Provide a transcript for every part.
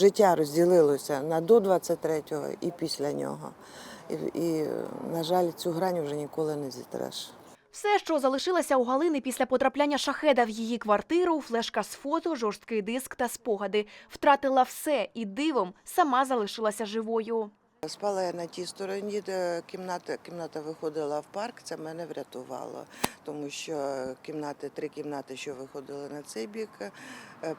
життя розділилося на до 23-го і після нього. І, і, на жаль, цю грань вже ніколи не зітреш. Все, що залишилося у Галини після потрапляння шахеда в її квартиру, флешка з фото, жорсткий диск та спогади. Втратила все і дивом сама залишилася живою. Спала я на тій стороні, де кімната, кімната виходила в парк, це мене врятувало, тому що кімнати, три кімнати, що виходили на цей бік, е,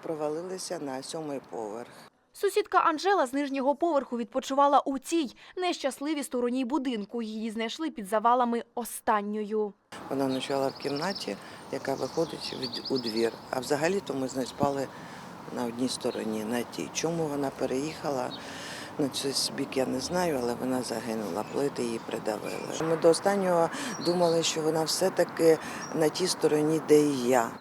провалилися на сьомий поверх. Сусідка Анжела з нижнього поверху відпочивала у цій нещасливій стороні будинку. Її знайшли під завалами останньою. Вона ночувала в кімнаті, яка виходить у двір. А взагалі-то ми з нею спали на одній стороні, на тій. Чому вона переїхала на цей бік, я не знаю, але вона загинула, плити її придавили. Ми до останнього думали, що вона все-таки на тій стороні, де і я.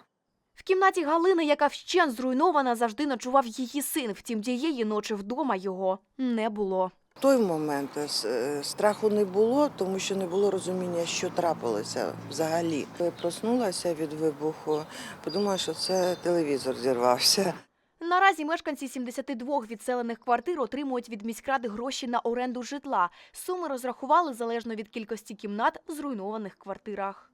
В кімнаті Галини, яка вщен зруйнована, завжди ночував її син. Втім, тієї ночі вдома його не було. В той момент е, страху не було, тому що не було розуміння, що трапилося взагалі. Проснулася від вибуху, подумала, що це телевізор зірвався. Наразі мешканці 72 відселених квартир отримують від міськради гроші на оренду житла. Суми розрахували залежно від кількості кімнат в зруйнованих квартирах.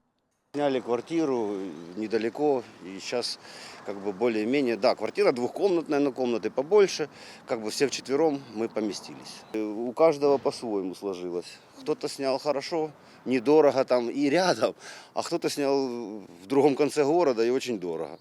Сняли квартиру недалеко, и сейчас как бы более-менее, да, квартира двухкомнатная, но комнаты побольше, как бы все вчетвером мы поместились. Э, У каждого по-своему сложилось. Кто-то снял хорошо, недорого там и рядом, а кто-то снял в другом конце города и очень дорого.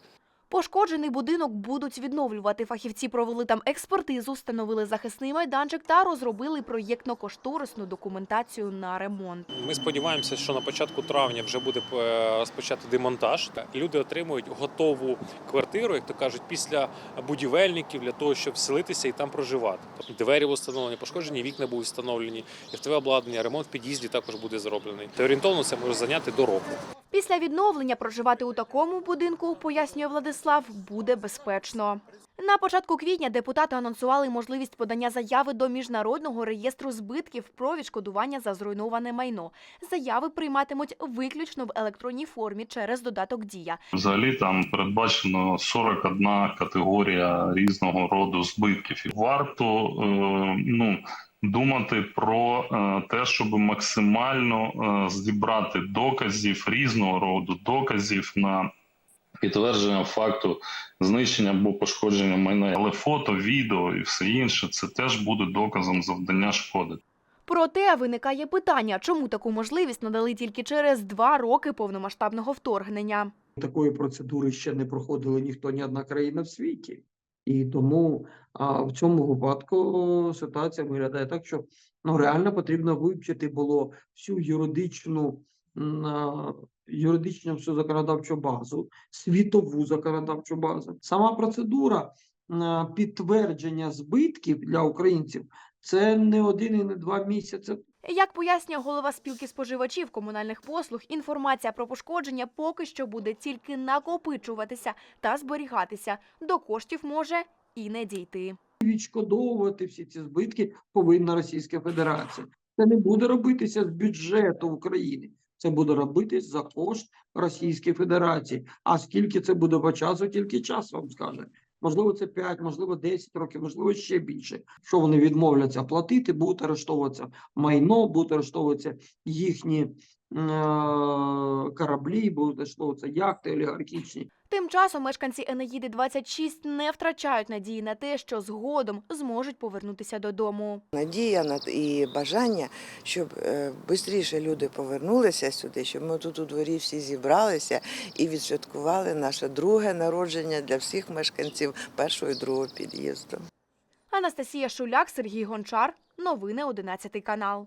Пошкоджений будинок будуть відновлювати. Фахівці провели там експертизу, встановили захисний майданчик та розробили проєктно-кошторисну документацію на ремонт. Ми сподіваємося, що на початку травня вже буде е, розпочати демонтаж. Люди отримують готову квартиру, як то кажуть, після будівельників для того, щоб вселитися і там проживати. Двері були встановлені, пошкоджені вікна будуть встановлені, ФТВ обладнання, ремонт в під'їзді також буде зроблений. Та орієнтовно це може зайняти до року. Після відновлення проживати у такому будинку, пояснює Владислав, буде безпечно. На початку квітня депутати анонсували можливість подання заяви до міжнародного реєстру збитків про відшкодування за зруйноване майно. Заяви прийматимуть виключно в електронній формі через додаток Дія. Взагалі там передбачено 41 категорія різного роду збитків. Варто е, ну, думати про е, те, щоб максимально е, зібрати доказів різного роду доказів на підтвердження факту знищення або пошкодження майна. Але фото, відео і все інше це теж буде доказом завдання шкоди. Проте виникає питання, чому таку можливість надали тільки через два роки повномасштабного вторгнення. Такої процедури ще не проходила ніхто, ні одна країна в світі. І тому а, в цьому випадку ситуація виглядає так, що ну, реально потрібно вивчити було всю юридичну, юридичну всю законодавчу базу, світову законодавчу базу. Сама процедура підтвердження збитків для українців це не один і не два місяці. Як пояснює голова спілки споживачів комунальних послуг, інформація про пошкодження поки що буде тільки накопичуватися та зберігатися. До коштів може і не дійти. відшкодовувати всі ці збитки повинна Російська Федерація. Це не буде робитися з бюджету України. Це буде робитись за кошт Російської Федерації. А скільки це буде по часу, тільки час вам скаже. Можливо, це 5, можливо, 10 років, можливо, ще більше. Що вони відмовляться платити, будуть арештовуватися майно, будуть арештовуватися їхні кораблі, будуть арештовуватися яхти олігархічні. Тим часом мешканці Енеїди 26 не втрачають надії на те, що згодом зможуть повернутися додому. Надія на і бажання, щоб швидше люди повернулися сюди, щоб ми тут у дворі всі зібралися і відсвяткували наше друге народження для всіх мешканців першого і другого під'їзду. Анастасія Шуляк, Сергій Гончар. Новини 11 канал.